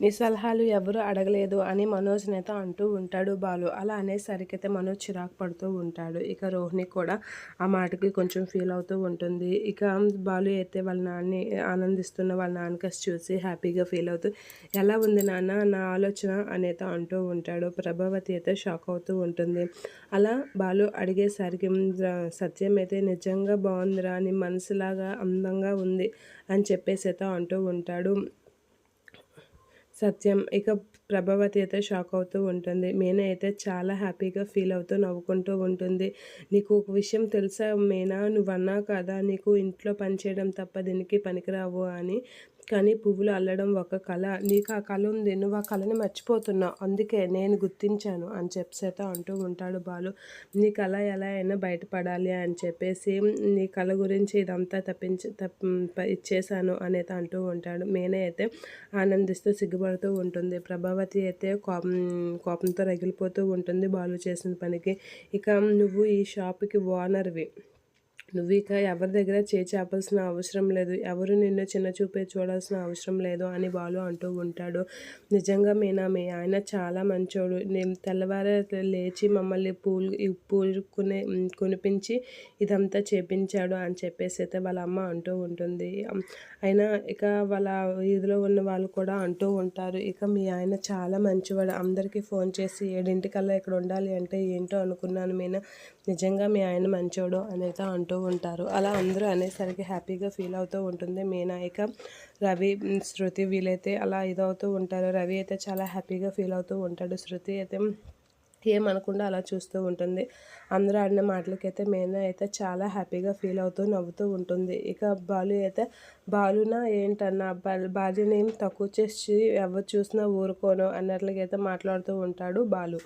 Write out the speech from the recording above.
నీ సలహాలు ఎవరు అడగలేదు అని మనోజ్ నేత అంటూ ఉంటాడు బాలు. అలా అనేసరికి అయితే మనోజ్ చిరాకు పడుతూ ఉంటాడు. ఇక రోహిణి కూడా ఆ మాటకి కొంచెం ఫీల్ అవుతూ ఉంటుంది. ఇక బాలు అయితే వాళ్ళ నాన్ని ఆనందిస్తున్న వాళ్ళ నాన్నకసి చూసి హ్యాపీగా ఫీల్ అవుతూ ఎలా ఉంది నాన్న? నా ఆలోచన? అనేత అంటూ ఉంటాడు. ప్రభావతి అయితే షాక్ అవుతూ ఉంటుంది. అలా బాలు అడిగేసరికి సత్యం అయితే నిజంగా బాగుందిరా నీ మనసులాగా అందంగా ఉంది అని చెప్పేసి అయితే అంటూ ఉంటాడు. సత్యం. ఇక ప్రభావతి అయితే షాక్ అవుతూ ఉంటుంది. మీనా అయితే చాలా హ్యాపీగా ఫీల్ అవుతూ నవ్వుకుంటూ ఉంటుంది. నీకు ఒక విషయం తెలుసా మీనా? నువ్వు అన్నావు కదా నీకు ఇంట్లో పనిచేయడం తప్ప దీనికి పనికిరావు అని కానీ పువ్వులు అల్లడం ఒక కళ. నీకు ఆ కళ ఉంది నువ్వు ఆ కళని మర్చిపోతున్నావు. అందుకే నేను గుర్తించాను అని చెప్పేసి అంటూ ఉంటాడు బాలు. నీ కళ ఎలా అయినా బయటపడాలి అని చెప్పేసి నీ కళ గురించి ఇదంతా తప్పించి తప్ప ఇచ్చేసాను అనేది అంటూ ఉంటాడు. మేనే అయితే ఆనందిస్తూ సిగ్గుపడుతూ ఉంటుంది. ప్రభావతి అయితే కోపం కోపంతో రగిలిపోతూ ఉంటుంది బాలు చేసిన పనికి. ఇక నువ్వు ఈ షాప్కి ఓనర్వి. నువ్వు ఇక ఎవరి దగ్గర చేచాపాల్సిన అవసరం లేదు. ఎవరు నిన్ను చిన్న చూపే చూడాల్సిన అవసరం లేదు అని బాలు అంటూ ఉంటాడు. నిజంగా మీనా మీ ఆయన చాలా మంచోడు. నేను తెల్లవారు లేచి మమ్మల్ని పూలు పూలు కొనే కొనిపించి ఇదంతా చేపించాడు అని చెప్పేసి అయితే వాళ్ళ అమ్మ అంటూ ఉంటుంది. అయినా ఇక వాళ్ళ వీధిలో ఉన్న వాళ్ళు కూడా అంటూ ఉంటారు. ఇక మీ ఆయన చాలా మంచివాడు అందరికీ ఫోన్ చేసి ఏడింటికల్లా ఇక్కడ ఉండాలి అంటే ఏంటో అనుకున్నాను మీనా. నిజంగా మీ ఆయన మంచోడు అనేది అంటూ ఉంటారు. అలా అందరూ అనేసరికి హ్యాపీగా ఫీల్ అవుతూ ఉంటుంది. మీనా ఇక రవి శృతి వీలైతే అలా ఇదవుతూ ఉంటారు. రవి అయితే చాలా హ్యాపీగా ఫీల్ అవుతూ ఉంటాడు. శృతి అయితే ఏమనకుండా అలా చూస్తూ ఉంటుంది. అందరూ ఆడిన మాటలకైతే మేనా అయితే చాలా హ్యాపీగా ఫీల్ అవుతూ నవ్వుతూ ఉంటుంది. ఇక బాలు అయితే బాలున ఏంటన్నా? భార్యని తక్కువ చేసి ఎవరు చూసినా ఊరుకోను అన్నట్లుగా అయితే మాట్లాడుతూ ఉంటాడు బాలు.